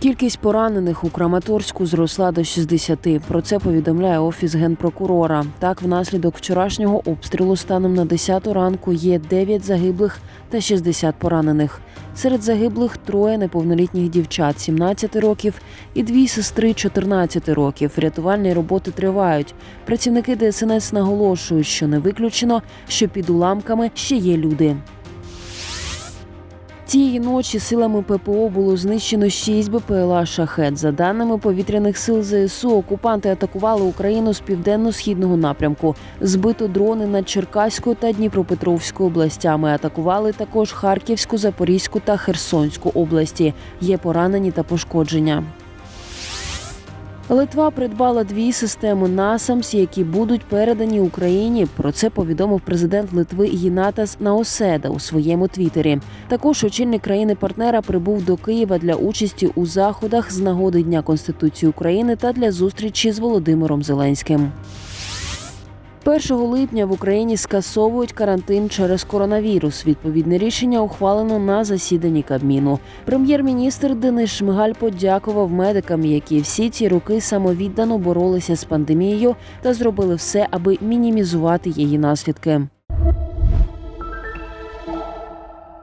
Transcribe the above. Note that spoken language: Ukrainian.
Кількість поранених у Краматорську зросла до 60. Про це повідомляє офіс генпрокурора. Так, внаслідок вчорашнього обстрілу станом на 10 ранку є 9 загиблих та 60 поранених. Серед загиблих троє неповнолітніх дівчат 17 років і дві сестри 14 років. Рятувальні роботи тривають. Працівники ДСНС наголошують, що не виключено, що під уламками ще є люди. Цієї ночі силами ППО було знищено 6 БПЛА «Шахет». За даними повітряних сил ЗСУ, окупанти атакували Україну з південно-східного напрямку. Збито дрони над Черкаською та Дніпропетровською областями. Атакували також Харківську, Запорізьку та Херсонську області. Є поранені та пошкодження. Литва придбала дві системи НАСАМС, які будуть передані Україні. Про це повідомив президент Литви Гінатас Наоседа у своєму твіттері. Також очільник країни-партнера прибув до Києва для участі у заходах з нагоди Дня Конституції України та для зустрічі з Володимиром Зеленським. 1 липня в Україні скасовують карантин через коронавірус. Відповідне рішення ухвалено на засіданні Кабміну. Прем'єр-міністр Денис Шмигаль подякував медикам, які всі ці роки самовіддано боролися з пандемією та зробили все, аби мінімізувати її наслідки.